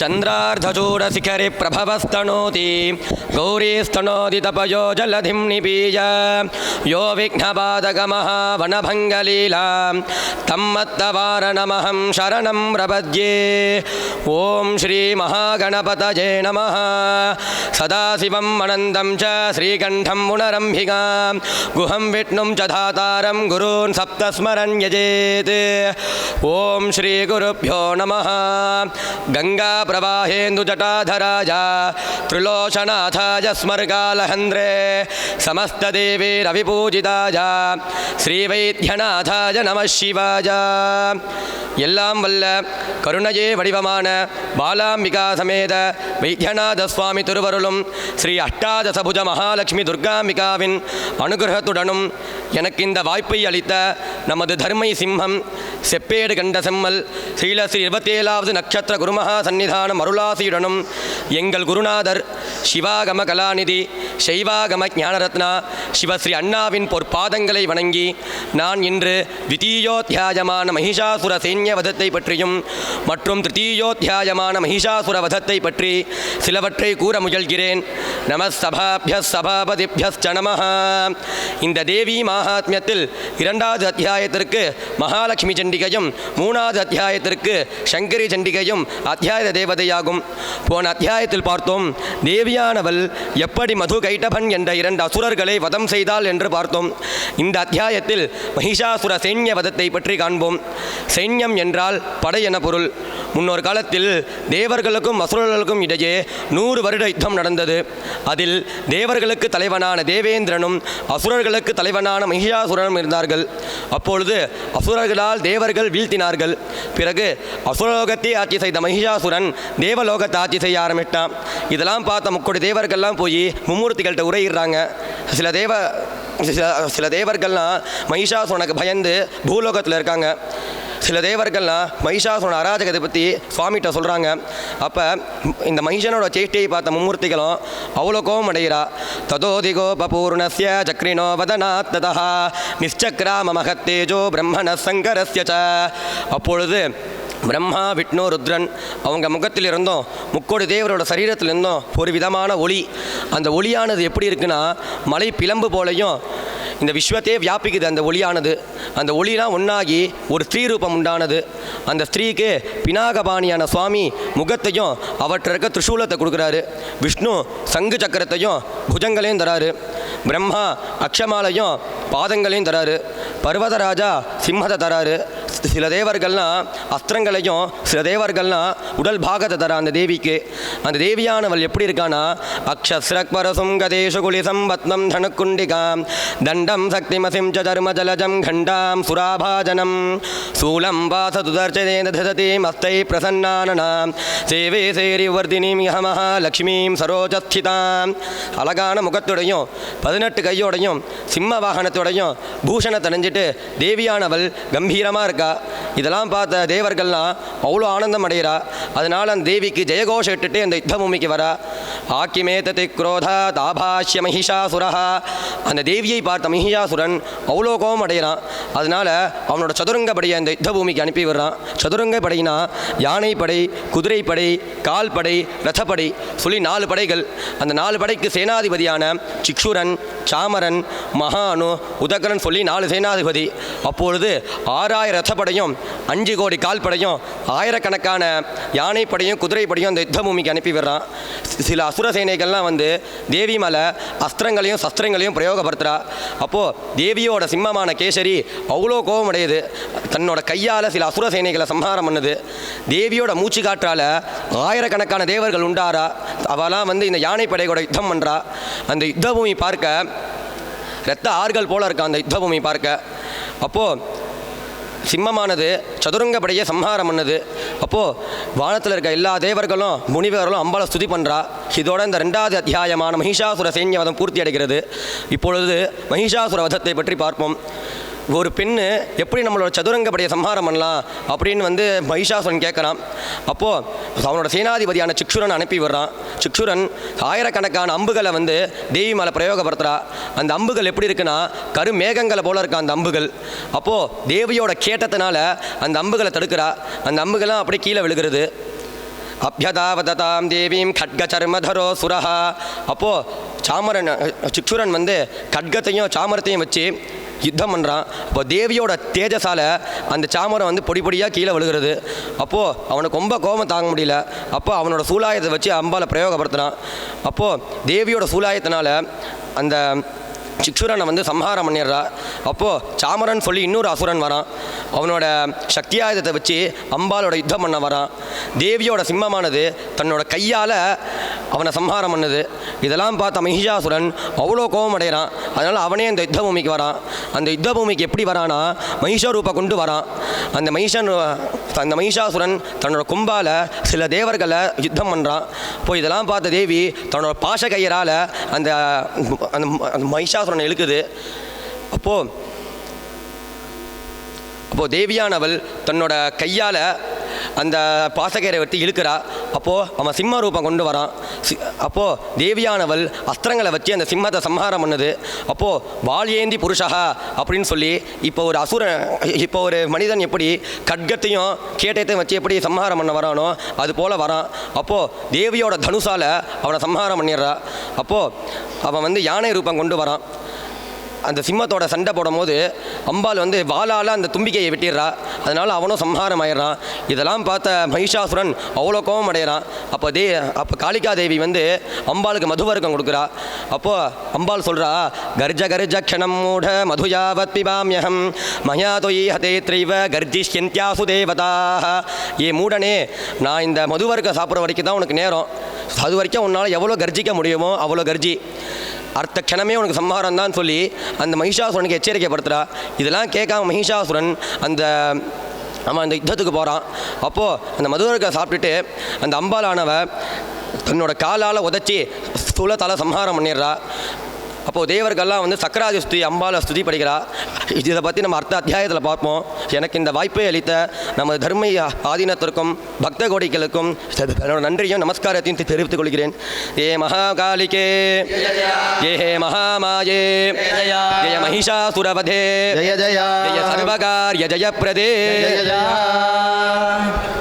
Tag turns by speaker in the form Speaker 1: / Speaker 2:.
Speaker 1: चन्द्रार्धचूडशिखरि प्रभवस्तनोति गौरीस्तनोति तपयो जलधिं निबीज यो विघ्नपादगमः वनभङ्गलीलां तं मत्तवारणमहं शरणं प्रपद्ये ॐ श्रीमहागणपतये नमः सदाशिवम् अनन्तं च श्रीकण्ठं पुनरम्भिकां गुहं विष्णुं च धातारं गुरून् सप्तस्मरन् यजेत् ॐ श्रीगुरुभ्यो नमः गङ्गाप्रवाहेन्दुजटाधराज त्रिलोचनाथाय स्मर्गालहन्द्रे समस्तदेवीरविपूजिताय ஸ்ரீவைத்தியநாதாய நம சிவாய எல்லாம் வல்ல கருணையே வடிவமான பாலாம்பிகா சமேத வைத்தியநாத சுவாமி திருவருளும் ஸ்ரீ அஷ்டாதசபுஜ மகாலட்சுமி துர்காம்பிகாவின் அனுகிரகத்துடனும் எனக்கு இந்த வாய்ப்பை அளித்த நமது தர்மை சிம்மம் செப்பேடு கண்ட செம்மல் ஸ்ரீல ஸ்ரீ இருபத்தேழாவது நட்சத்திர குருமகா சன்னிதானம் அருளாசியுடனும் எங்கள் குருநாதர் சிவாகம கலாநிதி சைவாகம ஞானரத்னா சிவஸ்ரீ அண்ணாவின் பொற்பாதங்களை வணங்கி நான் இன்று தித்தீயோத்தியாயமான மகிஷாசுர சைன்ய வதத்தை பற்றியும் மற்றும் திருத்தீயோத்தியாயமான மகிஷாசுர வதத்தை பற்றி சிலவற்றை கூற முயல்கிறேன். நம சபாபிய சபாபதிபியஸ்ட நம இந்த தேவி மகாத்மியத்தில் இரண்டாவது அத்தியாயத்திற்கு மகாலட்சுமி சண்டிகையும் மூணாவது அத்தியாயத்திற்கு சங்கரி சண்டிகையும் அத்தியாய தேவதையாகும். போன அத்தியாயத்தில் பார்த்தோம் தேவியானவள் எப்படி மது கைட்டபன் என்ற இரண்டு அசுரர்களை வதம் செய்தாள் என்று பார்த்தோம். இந்த அத்தியாயத்தில் மகிஷாசுர சைன்ய வதத்தை பற்றி காண்போம். சைன்யம் என்றால் படை என பொருள். முன்னொரு காலத்தில் தேவர்களுக்கும் அசுரர்களுக்கும் இடையே நூறு வருட யுத்தம் நடந்தது. அதில் தேவர்களுக்கு தலைவனான தேவேந்திரனும் அசுரர்களுக்கு தலைவனான மகிஷாசுரனும் இருந்தார்கள். அப்பொழுது அசுரர்களால் தேவர்கள் வீழ்த்தினார்கள். பிறகு அசுரலோகத்தை ஆட்சி செய்த மகிஷாசுரன் தேவலோகத்தை ஆட்சி செய்ய ஆரம்பிட்டான் இதெல்லாம் பார்த்த முக்கோடி தேவர்கள்லாம் போய் மும்மூர்த்திகள்கிட்ட உரையிடுறாங்க. சில தேவ சில சில தேவர்கள்லாம் மகிஷாசுனக்கு பயந்து பூலோகத்தில் இருக்காங்க. சில தேவர்கள்லாம் மகிஷாசுன அராஜகத்தை பற்றி சுவாமிகிட்ட சொல்கிறாங்க அப்போ இந்த மகிஷனோட சேஷ்டியை பார்த்த மும்மூர்த்திகளும் அவ்வளோ கோபம் அடைகிறா. ததோதிகோ பபூர்ணஸ்ய சக்ரினோ வதனாத் ததா நிశ్చக்ராம மகத்தேஜோ பிரம்மண சங்கரஸ்ய ச. அப்பொழுது பிரம்மா விஷ்ணு ருத்ரன் அவங்க முகத்தில் இருந்தும் முக்கோடி தேவரோட சரீரத்தில் ஒரு விதமான ஒளி. அந்த ஒளியானது எப்படி இருக்குன்னா மலை பிளம்பு போலையும் இந்த விஸ்வத்தையே வியாபிக்குது அந்த ஒளியானது. அந்த ஒளிலாம் ஒன்றாகி ஒரு ஸ்திரீ ரூபம் உண்டானது. அந்த ஸ்திரீக்கு பினாகபாணியான சுவாமி முகத்தையும் அவற்ற இருக்க திரிசூலத்தை கொடுக்குறாரு. விஷ்ணு சங்கு சக்கரத்தையும் புஜங்களையும் தராரு. பிரம்மா அக்ஷமாலையும் பாதங்களையும் தராரு. பர்வதராஜா சிம்மத்தை தராரு. சில தேவர்கள்லாம் அஸ்திரங்களையும் சில தேவர்கள்லாம் உடல் பாகத்தை தர அந்த தேவிக்கு. அந்த தேவியானவள் எப்படி இருக்கானா? அக்ஷஸ்ரக்பரசும் கதேஷு குலிசம் பத்மம் தனுக்குண்டிகாம். தண்டம் சக்திமசிம் ச தர்மஜலஜம் கண்டாம் சுராபாஜனம். சூலம் வாசதுதர்ச்சதேன தததி மஸ்தை பிரசன்னானனாம். சேவே சேரி வர்தினீம் யமஹா லக்ஷ்மீம் சரோஜஸ்திதாம். அழகான முகத்துடையும் பதினெட்டு கையோடையும் சிம்ம வாகனத்தோடையும் பூஷணத்தை அணிஞ்சிட்டு தேவியானவள் கம்பீரமாக இருக்கா? இதெல்லாம் பார்த்த தேவர்கள்லாம் அவ்வளோ ஆனந்தம் அடைகிறா. அதனால் அந்த தேவிக்கு ஜெயகோஷம் இட்டுட்டு அந்த யுத்தபூமிக்கு வரா. ஆக்கிமேததி குரோதா தாபாஷ்ய மகிஷாசுரா அந்த தேவியை பார்த்த மகிஷாசுரன் அவ்வளோ கோபம் அடைகிறான். அதனால் அவனோட சதுரங்கப்படையை அந்த யுத்தபூமிக்கு அனுப்பி விடுறான். சதுரங்கப்படைனா யானைப்படை குதிரைப்படை கால்படை ரதப்படை சொல்லி நாலு படைகள். அந்த நாலு படைக்கு சேனாதிபதியான சிக்ஷுரன் சாமரன் மகானு உதகரன் சொல்லி நாலு சேனாதிபதி. அப்பொழுது ஆறாயிரம் ரதப்படையும் அஞ்சு கோடி கால்படையும் ஆயிரக்கணக்கான யானைப்படையும் குதிரைப்படையும் அந்த யுத்த பூமிக்கு அனுப்பி விடுறான் சில அசுர சேனைகள்லாம் வந்து தேவி மலை அஸ்திரங்களையும் சஸ்திரங்களையும் பிரயோகப்படுத்துகிறா அப்போது தேவியோட சிம்மமான கேசரி அவ்வளோ கோபம் அடையுது தன்னோட கையால் சில அசுர சேனைகளை சம்ஹாரம் பண்ணுது. தேவியோட மூச்சு காற்றால் ஆயிரக்கணக்கான தேவர்கள் உண்டாரா அவெல்லாம் வந்து இந்த யானைப்படையோட யுத்தம் பண்ணுறா அந்த யுத்த பூமி பார்க்க ரத்த ஆறுகள் போல இருக்கா அந்த யுத்த பூமி பார்க்க. அப்போது சிம்மமானது சதுரங்கப்படையை சம்ஹாரம் பண்ணுது. அப்போது வானத்தில் இருக்க எல்லா தேவர்களும் முனிவர்களும் அம்பாளை ஸ்துதி பண்ணுறா இதோட இந்த ரெண்டாவது அத்தியாயமான மகிஷாசுர சைன்யவதம் பூர்த்தி அடைகிறது இப்பொழுது மகிஷாசுர வதத்தை பற்றி பார்ப்போம். ஒரு பெண்ணு எப்படி நம்மளோட சதுரங்கப்படியை சம்ஹாரம் பண்ணலாம் அப்படின்னு வந்து மகிஷாசுரன் கேட்குறான். அப்போது அவனோட சேனாதிபதியான சிக்ஷுரன் அனுப்பி விடுறான். சிக்ஷுரன் ஆயிரக்கணக்கான அம்புகளை வந்து தேவி மேலே பிரயோகப்படுத்துகிறா அந்த அம்புகள் எப்படி இருக்குன்னா கருமேகங்களை போல இருக்கா அந்த அம்புகள். அப்போது தேவியோட கேட்டத்தினால அந்த அம்புகளை தடுக்கிறா. அந்த அம்புகள்லாம் அப்படியே கீழே விழுகிறது. அபியதாவததாம் தேவீம் கட்கச்சர்மதரோ சுரஹா. அப்போது சாமரன் சிக்ஷுரன் வந்து கட்கத்தையும் சாமரத்தையும் வச்சு யுத்தம் பண்ணுறான் அப்போ தேவியோட தேஜஸால் அந்த சாமரம் வந்து பொடி பொடியாக கீழே விழுகிறது. அப்போது அவனுக்கு ரொம்ப கோபம் தாங்க முடியல. அப்போ அவனோட சூலாயத்தை வச்சு அம்பால பிரயோகப்படுத்துகிறான் அப்போது தேவியோட சூலாயத்தினால அந்த சிக்ஷுரனை வந்து சம்ஹாரம் பண்ணிடுறா. அப்போது சாமரன் சொல்லி இன்னொரு அசுரன் வரான். அவனோட சக்தியாயுதத்தை வச்சு அம்பாலோட யுத்தம் பண்ண வரான். தேவியோட சிம்மமானது தன்னோட கையால் அவனை சம்ஹாரம் பண்ணுது. இதெல்லாம் பார்த்த மகிஷாசுரன் அவ்வளோ கோபம் அடைகிறான் அதனால் அவனே அந்த யுத்த பூமிக்கு வரான். அந்த யுத்த பூமிக்கு எப்படி வரானா மகிஷரூபை கொண்டு வரான். அந்த மகிஷன் அந்த மகிஷாசுரன் தன்னோட கும்பால் சில தேவர்களை யுத்தம் பண்ணுறான் இப்போ இதெல்லாம் பார்த்த தேவி தன்னோட பாஷ கையரால் அந்த அந்த அந்த மகிஷாசுரனை இழுக்குது. அப்போது அப்போது தேவியானவள் தன்னோட கையால் அந்த பாசக்கயிறை வெட்டி இழுக்கிறா. அப்போது அவன் சிம்ம ரூபம் கொண்டு வரான். சி அப்போது தேவியானவள் அஸ்திரங்களை வச்சு அந்த சிம்மத்தை சம்ஹாரம் பண்ணுது. அப்போது வாள் ஏந்தி புருஷா அப்படின்னு சொல்லி இப்போ ஒரு அசுரன் இப்போ ஒரு மனிதன் எப்படி கட்கத்தையும் கேட்டத்தையும் வச்சு எப்படி சம்ஹாரம் பண்ண வரானோ அது போல் வரான். அப்போது தேவியோட தனுசால அவனை சம்ஹாரம் பண்ணிடுறா. அப்போது அவன் வந்து யானை ரூபம் கொண்டு வரான். அந்த சிம்மத்தோட சண்டை போடும்போது அம்பாள் வந்து வாளால் அந்த தும்பிக்கையை வெட்டிடுறா. அதனால் அவனும் சம்ஹாரம் ஆயிடுறான் இதெல்லாம் பார்த்த மகிஷாசுரன் அவ்வளோ கோபம் அடைகிறான். அப்போ தே அப்போ காளிகா தேவி வந்து அம்பாளுக்கு மதுவர்க்கம் கொடுக்குறா. அப்போது அம்பாள் சொல்கிறா கர்ஜ கர்ஜ க்ஷணம் மூட மதுயாவத் பிபாமியகம் மயா தொயி ஹதே திரைவ கர்ஜிஷ்யந்தியாசு தேவதாக ஏ மூடனே நான் இந்த மதுவர்க்கம் சாப்பிட்ற வரைக்கும் தான் உனக்கு நேரம். அது வரைக்கும் உன்னால் எவ்வளோ கர்ஜிக்க முடியுமோ அவ்வளோ கர்ஜி. அடுத்த க்ஷணமே உனக்கு சம்ஹாரம் தான் சொல்லி அந்த மகிஷாசுரனுக்கு எச்சரிக்கைப்படுத்துகிறா இதெல்லாம் கேட்காம மகிஷாசுரன் அந்த அவன் அந்த யுத்தத்துக்கு போகிறான் அப்போது அந்த மதுரக்கை சாப்பிட்டுட்டு அந்த அம்பாலானவ தன்னோட காலால் உதச்சி ஸ்தூலத்தால் சம்ஹாரம் பண்ணிடுறா. அப்போது தேவர்கள்லாம் வந்து சக்கராதி ஸ்துதி அம்பால ஸ்துதி படிக்கிறா. இதை பற்றி நம்ம அர்த்த அத்தியாயத்தில் பார்ப்போம். எனக்கு இந்த வாய்ப்பை அளித்த நமது தர்ம ஆதீனத்திற்கும் பக்த கோடிகளுக்கும் நன்றியும் நமஸ்காரத்தையும் தெரிவித்துக் கொள்கிறேன். ஏ மகாகாலிகே ஏ மகாமாயே ஜெய மகிஷாசுரவதே
Speaker 2: ஜெய ஜெய.
Speaker 1: ஜெய சர்வகாரிய ஜெயப்பிரதே.
Speaker 2: ஜெய ஜெய.